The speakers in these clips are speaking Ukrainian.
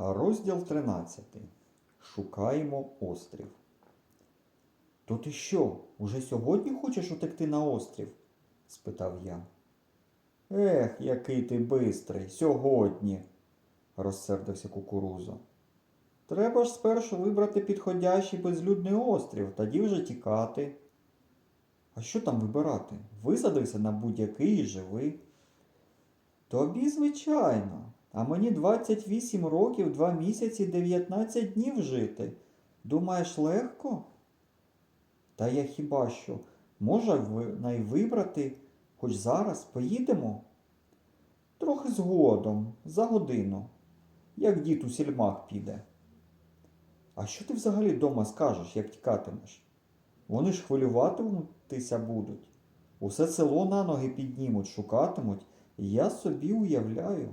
Розділ 13. Шукаємо острів. То ти що, уже сьогодні хочеш утекти на острів? спитав я. Ех, який ти бистрий, сьогодні, розсердився кукурузо. Треба ж спершу вибрати підходящий безлюдний острів, тоді вже тікати. А що там вибирати? Висадився на будь-який і живи. Тобі, звичайно, а мені 28 років, 2 місяці, 19 днів жити. Думаєш, легко? Та я хіба що, може найвибрати, хоч зараз поїдемо? Трохи згодом, за годину, як дід у сільмах піде. А що ти взагалі дома скажеш, як тікатимеш? Вони ж хвилюватимутися будуть. Усе село на ноги піднімуть, шукатимуть, і я собі уявляю.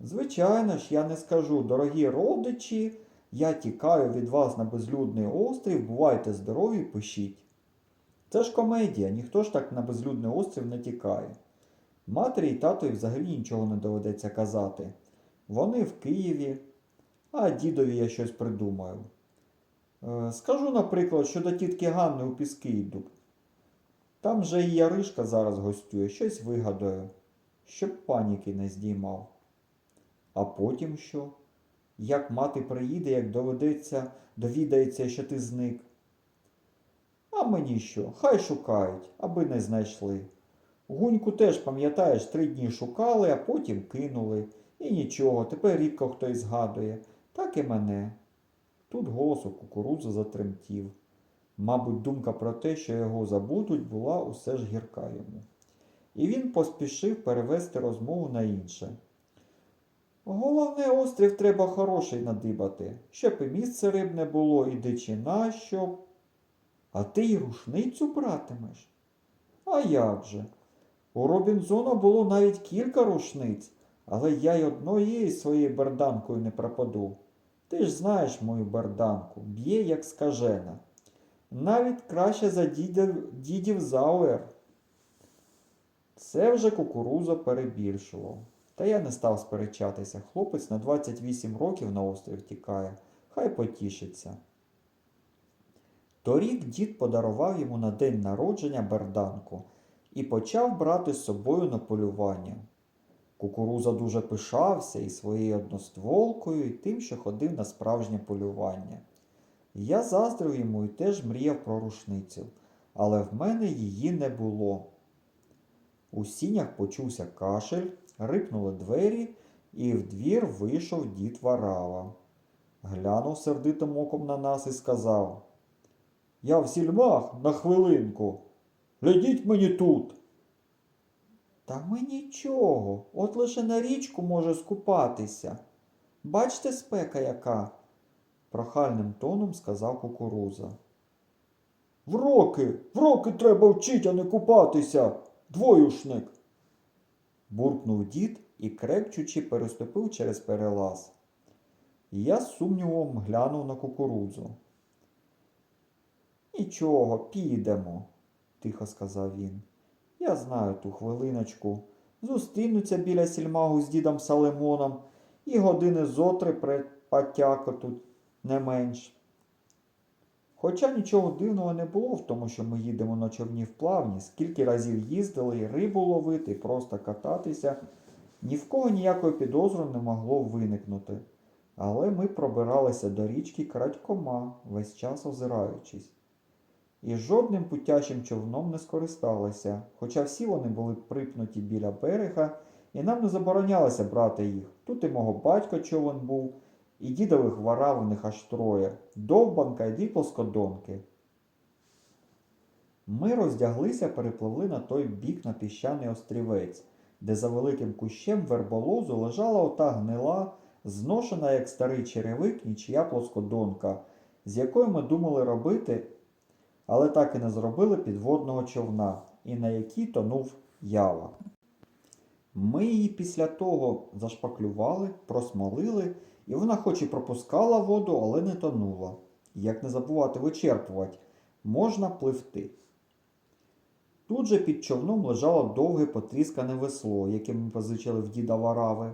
Звичайно ж, я не скажу, дорогі родичі, я тікаю від вас на безлюдний острів, бувайте здорові, пишіть. Це ж комедія, ніхто ж так на безлюдний острів не тікає. Матері і татові взагалі нічого не доведеться казати. Вони в Києві, а дідові я щось придумаю. Е, Скажу, наприклад, що до тітки Ганни у піски йду. Там же і Яришка зараз гостює, щось вигадаю, щоб паніки не здіймав. А потім що? Як мати приїде, як доведеться, довідається, що ти зник. А мені що? Хай шукають, аби не знайшли. Гуньку теж, пам'ятаєш, три дні шукали, а потім кинули. І нічого, тепер рідко хтось згадує. Так і мене. Тут голос у кукурудзи затремтів. Мабуть, думка про те, що його забудуть, була усе ж гірка йому. І він поспішив перевести розмову на інше. Головне, острів треба хороший надибати, щоб і місце рибне було, і дичина, щоб. А ти й рушницю братимеш? А як же? У Робінзона було навіть кілька рушниць, але я й одної своєю берданкою не пропаду. Ти ж знаєш мою берданку, б'є як скажена. Навіть краще за дідів, дідів Зауер. Це вже кукуруза перебільшував. Та я не став сперечатися. Хлопець на 28 років на острів тікає, хай потішиться. Торік дід подарував йому на день народження берданку і почав брати з собою на полювання. Кукуруза дуже пишався і своєю одностволкою, і тим, що ходив на справжнє полювання. Я заздрив йому і теж мріяв про рушницю, але в мене її не було. У сінях почувся кашель, рипнули двері, і в двір вийшов дід Варава. Глянув сердитим оком на нас і сказав Я в сільмах на хвилинку. Глядіть мені тут. Та ми нічого, от лише на річку може скупатися. Бачте, спека яка, прохальним тоном сказав кукуруза. В роки, в роки треба вчить, а не купатися, двоюшник. Буркнув дід і, крекчучи, переступив через перелаз. Я з сумнівом глянув на кукурудзу. Нічого, підемо, тихо сказав він. Я знаю ту хвилиночку. Зустрінуться біля сільмагу з дідом Салимоном і години зотри припатякотуть не менш. Хоча нічого дивного не було в тому, що ми їдемо на човні в плавні, скільки разів їздили рибу ловити, просто кататися, ні в кого ніякої підозри не могло виникнути. Але ми пробиралися до річки крадькома, весь час озираючись. І жодним путячим човном не скористалися, хоча всі вони були припнуті біля берега, і нам не заборонялося брати їх. Тут і мого батька човен був, і дідових варав у них аж троє, довбанка і дві плоскодонки. Ми роздяглися, перепливли на той бік на піщаний острівець, де за великим кущем верболозу лежала ота гнила, зношена, як старий черевик, нічия плоскодонка, з якою ми думали робити, але так і не зробили підводного човна, і на якій тонув ява. Ми її після того зашпаклювали, просмолили, і вона хоч і пропускала воду, але не тонула. Як не забувати вичерпувати, можна пливти. Тут же під човном лежало довге потріскане весло, яке ми позичили в діда Варави.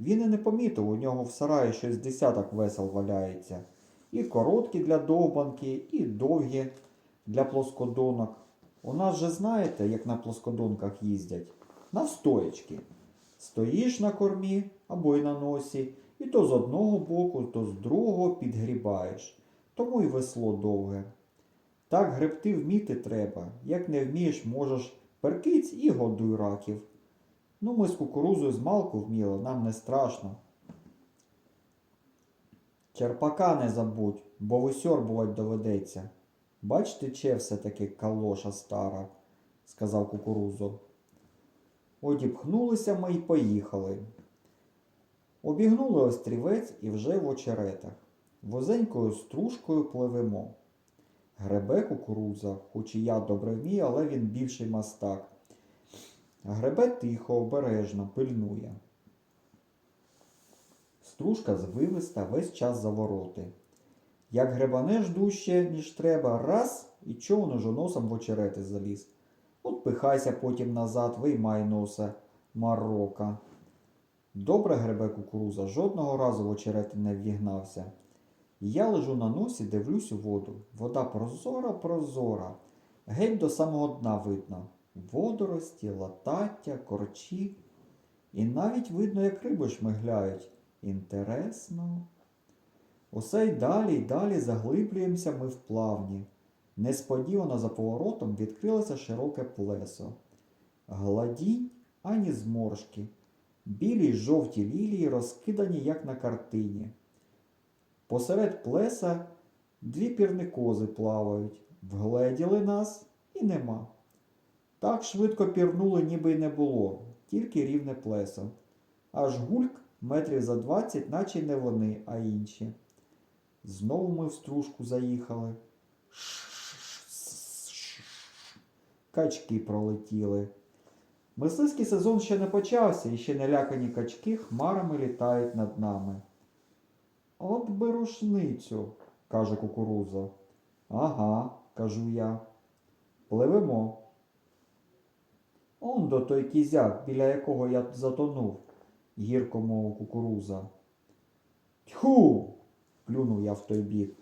Він і не помітив, у нього в сараї щось десяток весел валяється. І короткі для довбанки, і довгі для плоскодонок. У нас же знаєте, як на плоскодонках їздять? На Навстоячки. Стоїш на кормі або й на носі, і то з одного боку, то з другого підгрібаєш. Тому й весло довге. Так гребти вміти треба. Як не вмієш, можеш перкиць і годуй раків. Ну, ми з кукурузою з малку вміли, нам не страшно. Черпака не забудь, бо висьорбувати доведеться. Бач, тече все-таки калоша стара, сказав кукурузо. Одіпхнулися ми й поїхали. Обігнули острівець і вже в очеретах. Возенькою стружкою пливемо. Гребе кукуруза, хоч і я добре вмію, але він більший мастак. Гребе тихо, обережно, пильнує. Стружка звивиста весь час за вороти. Як гребанеш дужче, ніж треба, раз і човен уже носом в очерети заліз. От пихайся потім назад, виймай носа, Марокка. Добре гребе кукуруза, жодного разу в очерети не в'їгнався. Я лежу на носі, дивлюсь у воду. Вода прозора, прозора. Геть до самого дна видно. Водорості, латаття, корчі. І навіть видно, як риби шмигляють. Інтересно. Усе й далі й далі заглиблюємося ми в плавні. Несподівано за поворотом відкрилося широке плесо. Гладінь ані зморшки. Білі й жовті лілії розкидані, як на картині. Посеред плеса дві пірникози плавають, вгледіли нас і нема. Так швидко пірнули, ніби й не було, тільки рівне плесо. Аж гульк метрів за двадцять, наче не вони, а інші. Знову ми в стружку заїхали. Качки пролетіли. Мисливський сезон ще не почався, і ще налякані качки хмарами літають над нами. От би рушницю, каже кукуруза. Ага, кажу я. Пливемо. Он до той кізяк, біля якого я затонув, гірко мовив кукуруза. Тьху. плюнув я в той бік.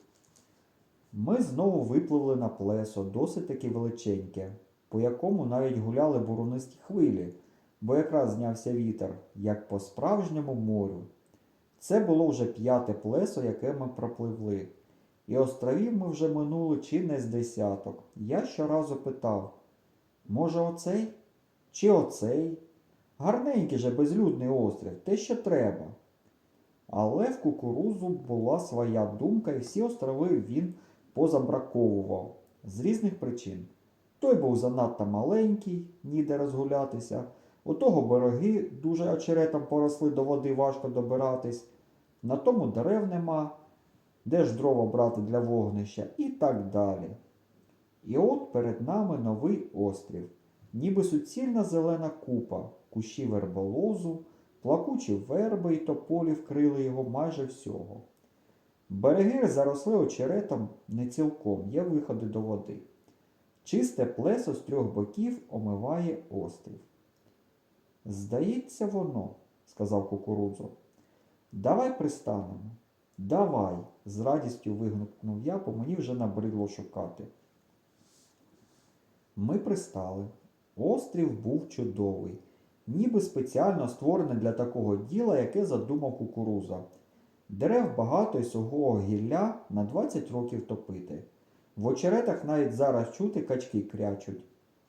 Ми знову випливли на плесо, досить таки величеньке, по якому навіть гуляли бурунисті хвилі, бо якраз знявся вітер, як по справжньому морю. Це було вже п'яте плесо, яке ми пропливли. І островів ми вже минули чи не з десяток. Я щоразу питав, може оцей? Чи оцей? Гарненький же безлюдний острів, те що треба. Але в кукурузу була своя думка, і всі острови він позабраковував з різних причин. Той був занадто маленький, ніде розгулятися. У того береги дуже очеретом поросли, до води важко добиратись. На тому дерев нема, де ж дрова брати для вогнища і так далі. І от перед нами новий острів, ніби суцільна зелена купа, кущі верболозу, плакучі верби й тополі вкрили його майже всього. Береги заросли очеретом не цілком, є виходи до води. Чисте плесо з трьох боків омиває острів. Здається, воно, сказав кукурудзо. Давай пристанемо. Давай, з радістю вигукнув я, бо мені вже набридло шукати. Ми пристали. Острів був чудовий, ніби спеціально створений для такого діла, яке задумав кукуруза. Дерев багато і сухого гілля на 20 років топити. В очеретах навіть зараз чути качки крячуть.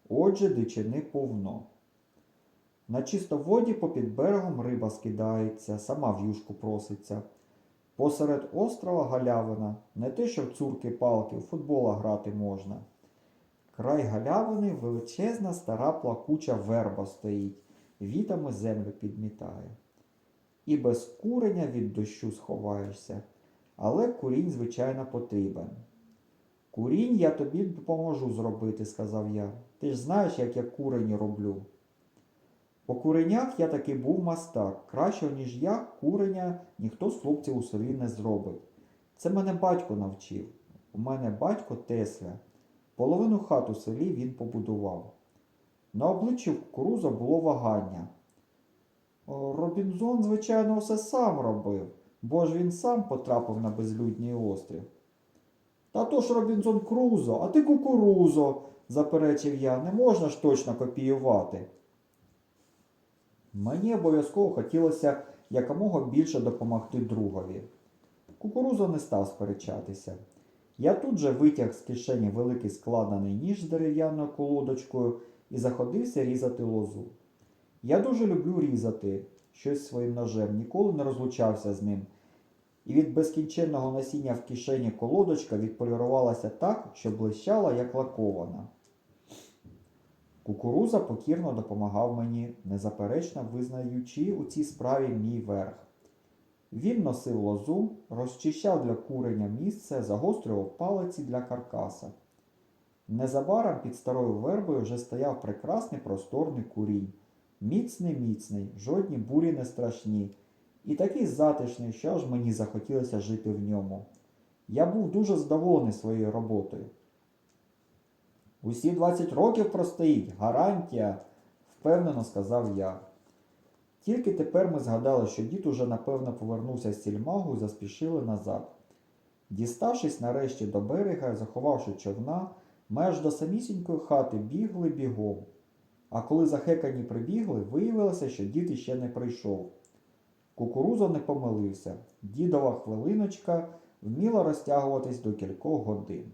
Отже, дичини повно. На чистоводі попід берегом риба скидається, сама в юшку проситься. Посеред острова галявина, не те, що в цурки палки, в футбола грати можна. Край галявини величезна стара плакуча верба стоїть, вітами землю підмітає. І без куреня від дощу сховаєшся, але курінь, звичайно, потрібен. Курінь я тобі допоможу зробити, сказав я. Ти ж знаєш, як я курені роблю. По куренях я таки був мастак. Кращого, ніж я, куреня ніхто з хлопців у селі не зробить. Це мене батько навчив. У мене батько Тесля. Половину хат у селі він побудував. На обличчі кукуруза було вагання. Робінзон, звичайно, все сам робив, бо ж він сам потрапив на безлюдний острів. Та то ж Робінзон Крузо, а ти кукурузо, заперечив я, не можна ж точно копіювати. Мені обов'язково хотілося якомога більше допомогти другові. Кукурузо не став сперечатися. Я тут же витяг з кишені великий складений ніж з дерев'яною колодочкою і заходився різати лозу. Я дуже люблю різати щось своїм ножем, ніколи не розлучався з ним. І від безкінченного насіння в кишені колодочка відполірувалася так, що блищала, як лакована. Кукуруза покірно допомагав мені, незаперечно визнаючи у цій справі мій верх. Він носив лозу, розчищав для курення місце, загострював палиці для каркаса. Незабаром під старою вербою вже стояв прекрасний просторний курінь. Міцний, міцний, жодні бурі не страшні, і такий затишний, що аж мені захотілося жити в ньому. Я був дуже задоволений своєю роботою. Усі 20 років простоїть, гарантія, впевнено сказав я. Тільки тепер ми згадали, що дід уже напевно повернувся з сільмагу і заспішили назад. Діставшись нарешті до берега заховавши човна, ми аж до самісінької хати бігли бігом. А коли захекані прибігли, виявилося, що дід іще не прийшов. Кукурузо не помилився. Дідова хвилиночка вміла розтягуватись до кількох годин.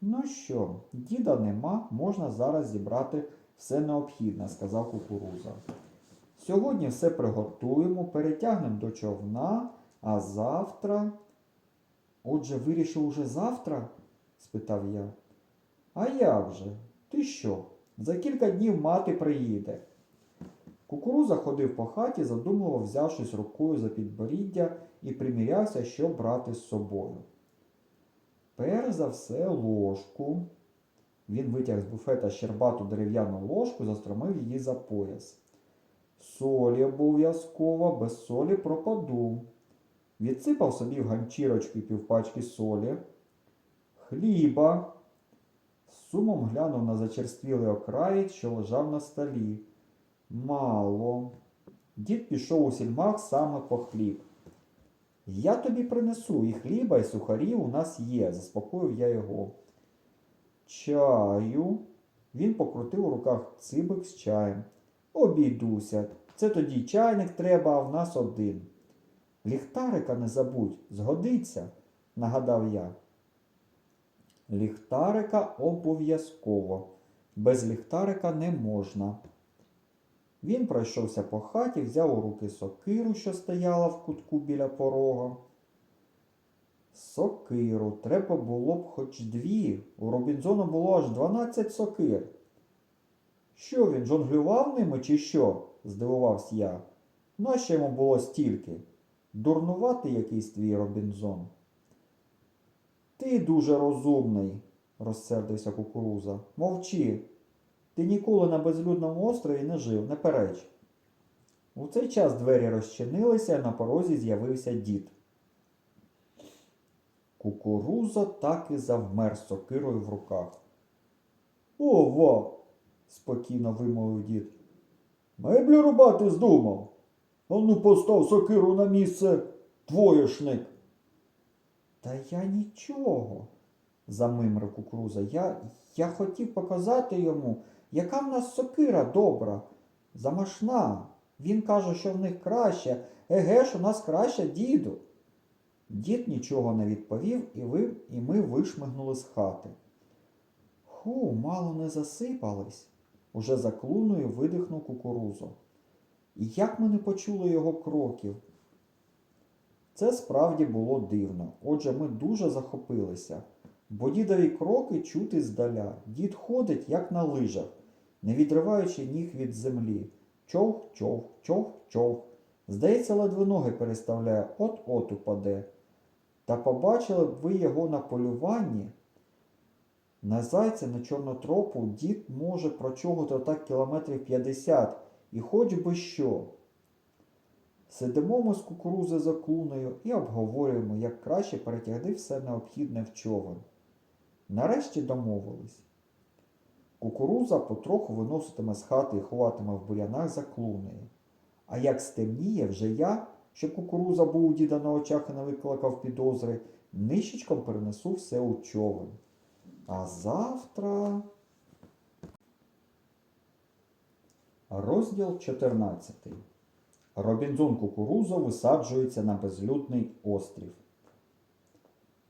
Ну що, діда нема, можна зараз зібрати все необхідне, сказав кукуруза. Сьогодні все приготуємо, перетягнемо до човна, а завтра. Отже, вирішив уже завтра? спитав я. А як же? Ти що? За кілька днів мати приїде. Кукуруза ходив по хаті, задумливо взявшись рукою за підборіддя і примірявся, що брати з собою. Перш за все ложку. Він витяг з буфета щербату дерев'яну ложку, застромив її за пояс. Солі обов'язково, без солі пропаду. Відсипав собі в ганчірочку півпачки солі, хліба. З сумом глянув на зачерствілий окраєць, що лежав на столі. Мало. Дід пішов у сільмах саме по хліб. Я тобі принесу і хліба, і сухарів у нас є, заспокоїв я його. Чаю. Він покрутив у руках цибик з чаєм. Обійдуся. Це тоді чайник треба, а в нас один. Ліхтарика не забудь, згодиться, нагадав я. Ліхтарика обов'язково. Без ліхтарика не можна. Він пройшовся по хаті, взяв у руки сокиру, що стояла в кутку біля порога. Сокиру, треба було б хоч дві. У Робінзона було аж 12 сокир. Що він жонглював ними чи що? здивувався я. Нащо йому було стільки? Дурнувати якийсь твій Робінзон. Ти дуже розумний, розсердився кукуруза. Мовчи. Ти ніколи на безлюдному острові не жив, не переч. У цей час двері розчинилися, на порозі з'явився дід. Кукуруза так і завмер сокирою в руках. Ова! спокійно вимовив дід. Меблі рубати здумав. Ану постав сокиру на місце двоєшник. Та я нічого, замимрив кукуруза. Я, я хотів показати йому, яка в нас сокира добра, замашна. Він каже, що в них краще. Еге ж, у нас краще, діду. Дід нічого не відповів, і, ви, і ми вишмигнули з хати. Ху, мало не засипались, уже за клуною видихнув кукурузо. І як ми не почули його кроків? Це справді було дивно. Отже, ми дуже захопилися, бо дідові кроки чути здаля. Дід ходить, як на лижах, не відриваючи ніг від землі. Човх, човх, човх, човх. Здається, ледве ноги переставляє, от-от упаде. Та побачили б ви його на полюванні. На зайця на чорнотропу дід може прочогати отак кілометрів 50 і хоч би що. Сидимо ми з кукурузи за клунею і обговорюємо, як краще перетягти все необхідне в човен. Нарешті домовились. Кукуруза потроху виноситиме з хати і ховатиме в бурянах за клунею. А як стемніє, вже я, щоб кукуруза був у діда на очах і не викликав підозри, нищечком перенесу все у човен. А завтра. Розділ 14. Робінзон Кукурузо висаджується на безлюдний острів.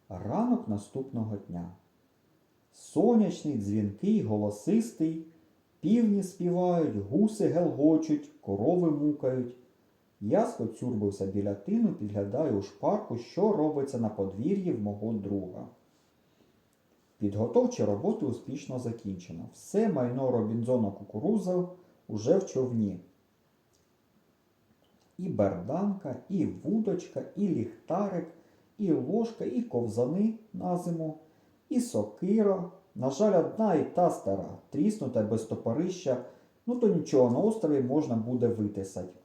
Ранок наступного дня. Сонячний, дзвінкий, голосистий, півні співають, гуси гелгочуть, корови мукають. Я скоцюрбився біля тину, підглядаю у шпарку, що робиться на подвір'ї в мого друга. Підготовчі роботи успішно закінчено. Все майно Робінзона Кукуруза уже в човні. І берданка, і вудочка, і ліхтарик, і ложка, і ковзани на зиму, і сокира. На жаль, одна і та стара, тріснута без топорища, ну то нічого, на острові можна буде витисати.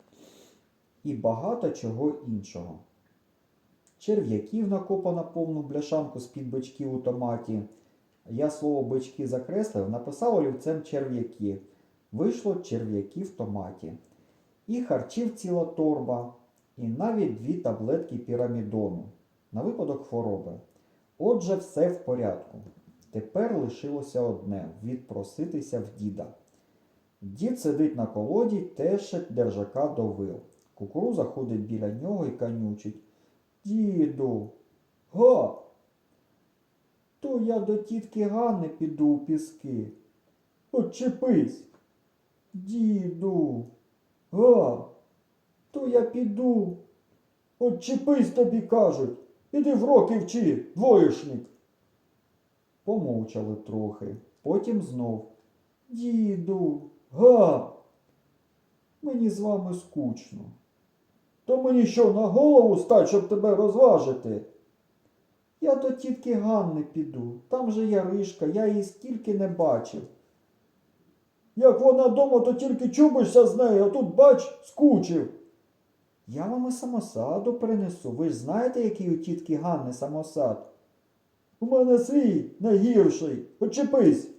І багато чого іншого. Черв'яків накопано повну бляшанку з-під бичків у томаті. Я слово бички закреслив, написав олівцем черв'яки. Вийшло черв'яки в томаті. І харчів ціла торба, і навіть дві таблетки пірамідону на випадок хвороби. Отже, все в порядку. Тепер лишилося одне відпроситися в діда. Дід сидить на колоді, тешить держака до вил. Кукуруза ходить біля нього і канючить. Діду, га. То я до тітки Ганни піду у піски. Отчепись. Діду, га, то я піду. Отчепись тобі кажуть. Іди в роки вчи, двоєшник. Помовчали трохи, потім знов. Діду, га. Мені з вами скучно. То мені що, на голову стать, щоб тебе розважити? Я до тітки Ганни піду. Там же Яришка, я її стільки не бачив. Як вона дома, то тільки чубишся з нею, а тут, бач, скучив. Я вам і самосаду принесу. Ви ж знаєте, який у тітки Ганни самосад? У мене свій найгірший. Почепись.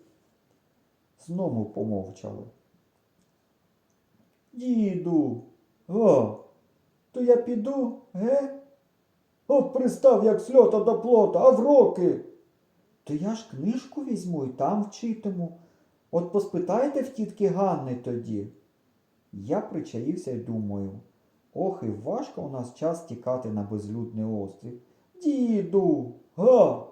Знову помовчали. Діду, га, то я піду, ге? От пристав, як сльота до плота, а в роки. То я ж книжку візьму і там вчитиму. От поспитайте в тітки Ганни тоді. Я причаївся й думаю. Ох, і важко у нас час тікати на безлюдний острів. Діду, га,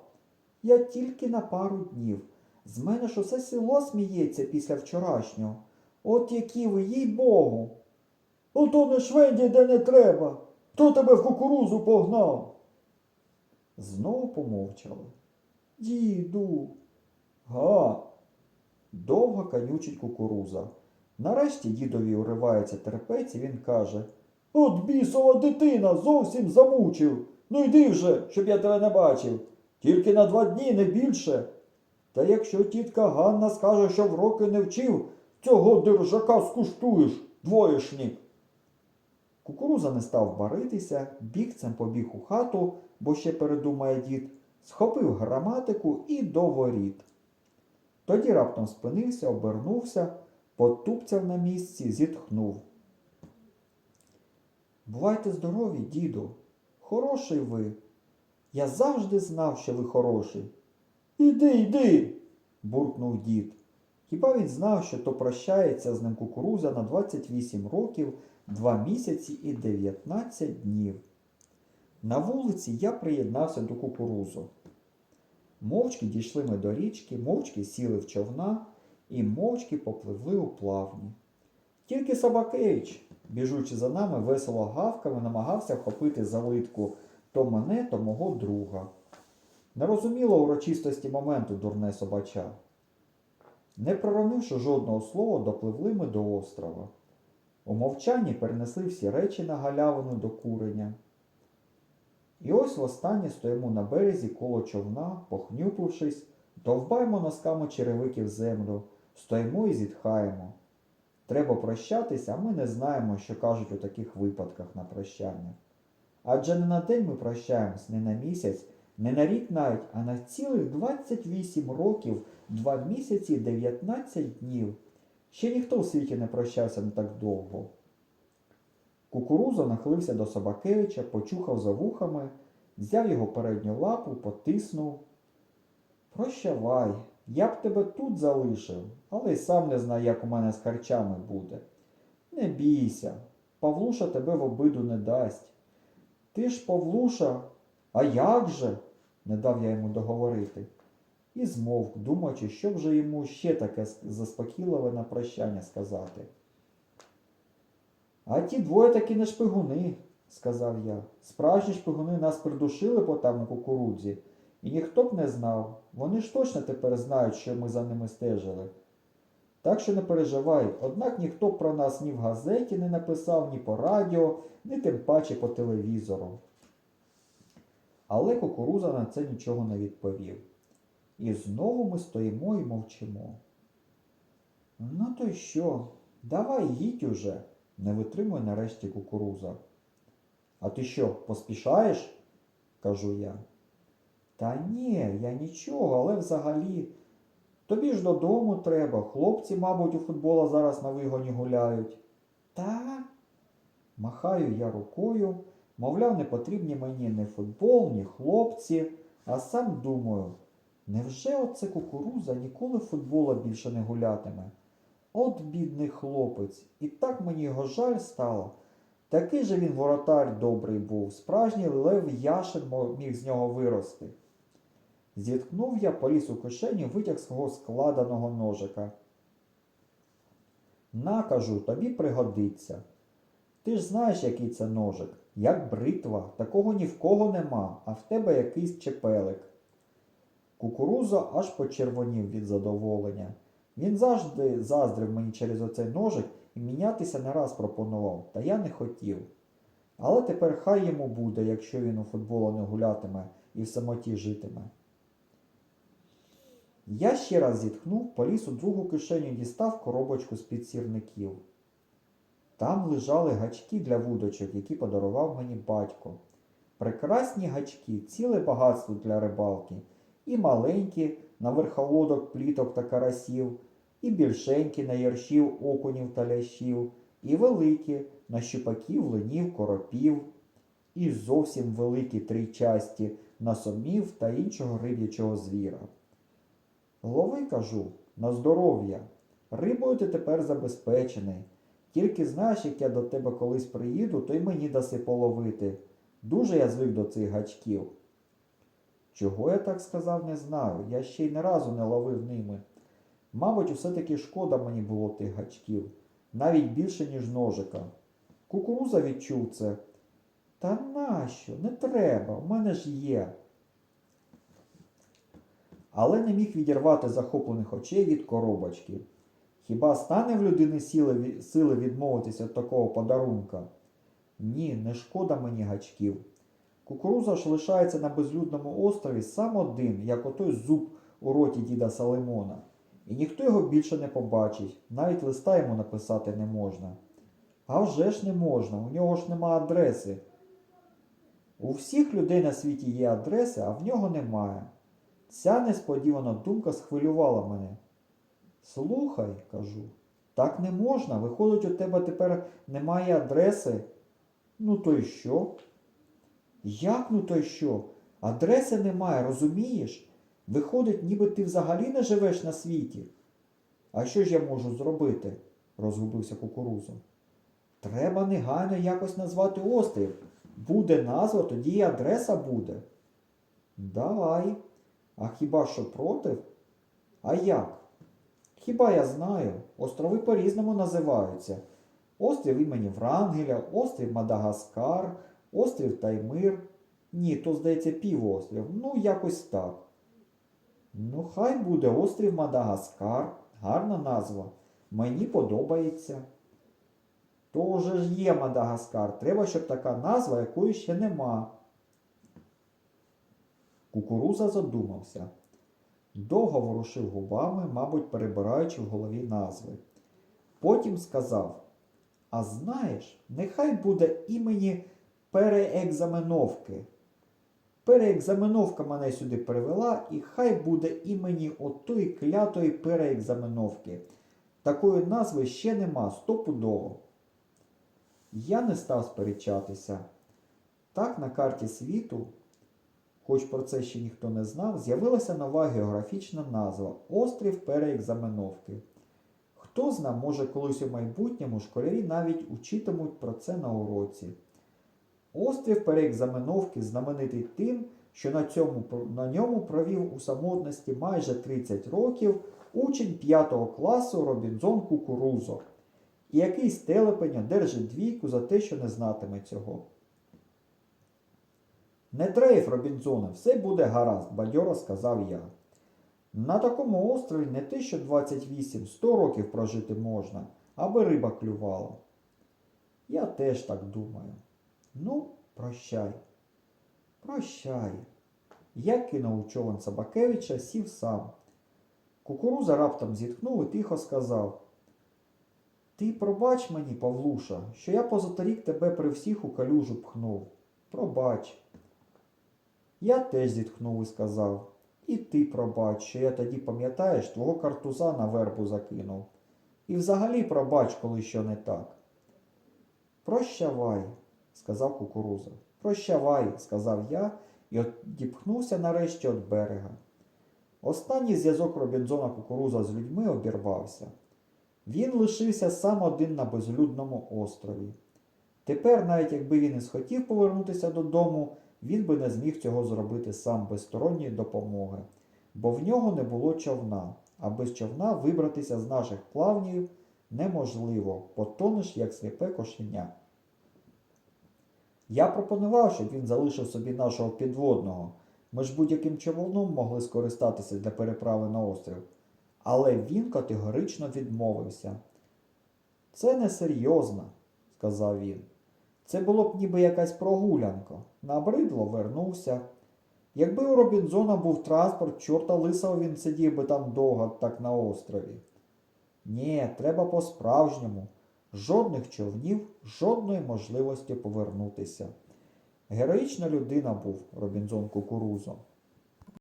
я тільки на пару днів. З мене ж усе село сміється після вчорашнього. От які ви, їй Богу. Ото не швенді, де не треба. Хто тебе в кукурузу погнав? Знову помовчали. Діду. Га. Довго канючить кукуруза. Нарешті дідові уривається терпець і він каже От бісова дитина зовсім замучив. Ну йди вже, щоб я тебе не бачив. Тільки на два дні, не більше. Та якщо тітка Ганна скаже, що в роки не вчив, цього держака скуштуєш, двоєшник. Кукуруза не став баритися, бігцем побіг у хату, бо ще передумає дід, схопив граматику і до воріт. Тоді раптом спинився, обернувся, потупцяв на місці, зітхнув. Бувайте здорові, діду. Хороший ви. Я завжди знав, що ви хороший. Іди, йди, буркнув дід. Хіба він знав, що то прощається з ним кукуруза на 28 років, 2 місяці і 19 днів. На вулиці я приєднався до кукурузу. Мовчки дійшли ми до річки, мовчки сіли в човна і мовчки попливли у плавні. Тільки Собакевич, біжучи за нами, весело гавками, намагався вхопити за литку то мене, то мого друга. Не розуміло урочистості моменту дурне собача. Не проронивши жодного слова, допливли ми до острова. У мовчанні перенесли всі речі на галявину до куреня. І ось востаннє стоїмо на березі коло човна, похнюпившись, довбаємо носками черевиків землю, стоїмо і зітхаємо. Треба прощатися, а ми не знаємо, що кажуть у таких випадках на прощання. Адже не на день ми прощаємось, не на місяць, не на рік навіть, а на цілих 28 років, 2 місяці і 19 днів. Ще ніхто в світі не прощався не так довго. Кукуруза нахилився до Собакевича, почухав за вухами, взяв його передню лапу, потиснув. Прощавай, я б тебе тут залишив, але й сам не знаю, як у мене з харчами буде. Не бійся, Павлуша тебе в обиду не дасть. Ти ж, Павлуша, а як же? не дав я йому договорити. І змовк, думаючи, що вже йому ще таке заспокійливе на прощання сказати. А ті двоє таки не шпигуни, сказав я. Справжні шпигуни нас придушили по там у кукурудзі, і ніхто б не знав. Вони ж точно тепер знають, що ми за ними стежили. Так що не переживай, однак ніхто про нас ні в газеті не написав, ні по радіо, ні тим паче по телевізору. Але кукуруза на це нічого не відповів. І знову ми стоїмо і мовчимо. Ну то й що? Давай їдь уже, не витримує нарешті кукуруза. А ти що, поспішаєш? кажу я. Та ні, я нічого, але взагалі. Тобі ж додому треба. Хлопці, мабуть, у футбола зараз на вигоні гуляють. Та. Махаю я рукою, мовляв, не потрібні мені ні футбол, ні хлопці, а сам думаю, невже оце кукуруза ніколи футбола більше не гулятиме? От бідний хлопець, і так мені його жаль стало. Такий же він воротар добрий був, справжній лев Яшин міг з нього вирости. Зіткнув я, поліз у кишені, витяг свого складеного ножика. На, кажу, тобі пригодиться. Ти ж знаєш, який це ножик, як бритва, такого ні в кого нема, а в тебе якийсь чепелик. Кукуруза аж почервонів від задоволення. Він завжди заздрив мені через оцей ножик і мінятися не раз пропонував, та я не хотів. Але тепер хай йому буде, якщо він у футболу не гулятиме і в самоті житиме. Я ще раз зітхнув, поліз у другу кишеню дістав коробочку з-під сірників. Там лежали гачки для вудочок, які подарував мені батько. Прекрасні гачки, ціле багатство для рибалки, і маленькі на верхолодок пліток та карасів, і більшенькі на яршів, окунів та лящів, і великі на щупаків, ленів, коропів, і зовсім великі трійчасті на сомів та іншого риб'ячого звіра. Лови, кажу, на здоров'я. Рибою ти тепер забезпечений. Тільки знаєш, як я до тебе колись приїду, то й мені даси половити. Дуже я звик до цих гачків. Чого я так сказав, не знаю. Я ще й не разу не ловив ними. Мабуть, усе-таки шкода мені було тих гачків, навіть більше, ніж ножика. Кукуруза відчув це. Та нащо? Не треба, у мене ж є. Але не міг відірвати захоплених очей від коробочки. Хіба стане в людини сили, відмовитися від такого подарунка? Ні, не шкода мені гачків. Кукуруза ж лишається на безлюдному острові сам один, як отой зуб у роті діда Салимона. І ніхто його більше не побачить, навіть листа йому написати не можна. А вже ж не можна, у нього ж нема адреси. У всіх людей на світі є адреси, а в нього немає. Ця несподівана думка схвилювала мене. Слухай, кажу, так не можна. Виходить, у тебе тепер немає адреси. Ну то й що? Як ну то й що? Адреси немає, розумієш? Виходить, ніби ти взагалі не живеш на світі. А що ж я можу зробити? розгубився кукуруза. Треба негайно якось назвати острів. Буде назва, тоді і адреса буде. Давай. А хіба що проти? А як? Хіба я знаю, острови по-різному називаються. Острів імені Врангеля, острів Мадагаскар, острів Таймир. Ні, то, здається, півострів. Ну, якось так. Ну, хай буде острів Мадагаскар. Гарна назва. Мені подобається. То вже ж є Мадагаскар. Треба, щоб така назва, якої ще нема. Кукуруза задумався. Довго ворушив губами, мабуть, перебираючи в голові назви. Потім сказав: А знаєш, нехай буде імені переекзаменовки. Переекзаменовка мене сюди привела, і хай буде імені отої клятої переекзаменовки. Такої назви ще нема стопудово. Я не став сперечатися. Так на карті світу, хоч про це ще ніхто не знав, з'явилася нова географічна назва острів переекзаменовки. Хто зна, може колись у майбутньому школярі навіть учитимуть про це на уроці. Острів переекзаменовки знаменитий тим, що на, цьому, на ньому провів у самотності майже 30 років учень 5 класу Робінзон Кукурузо, і якийсь телепень одержить двійку за те, що не знатиме цього. Не трейф, Робінзоне, все буде гаразд, бадьоро сказав я. На такому острові не те, що 28-100 років прожити можна, аби риба клювала. Я теж так думаю. Ну, прощай. Прощай. Я кинув у човен Собакевича, сів сам. Кукуруза раптом зітхнув і тихо сказав. Ти пробач мені, Павлуша, що я позаторік тебе при всіх у калюжу пхнув. Пробач. Я теж зітхнув і сказав. І ти пробач, що я тоді, пам'ятаєш, твого картуза на вербу закинув. І взагалі пробач, коли що не так. Прощавай, сказав кукуруза. Прощавай, сказав я і одіпхнувся нарешті від берега. Останній зв'язок Робінзона кукуруза з людьми обірвався. Він лишився сам один на безлюдному острові. Тепер, навіть якби він і схотів повернутися додому, він би не зміг цього зробити сам без сторонньої допомоги, бо в нього не було човна, а без човна вибратися з наших плавнів неможливо, потонеш, як сліпе кошеня. Я пропонував, щоб він залишив собі нашого підводного. Ми ж будь-яким човном могли скористатися для переправи на острів. Але він категорично відмовився. Це несерйозно, сказав він. Це було б ніби якась прогулянка. Набридло вернувся. Якби у Робінзона був транспорт, чорта лисого він сидів би там довго так на острові. Ні, треба по-справжньому. Жодних човнів, жодної можливості повернутися. Героїчна людина був Робінзон Кукурузо.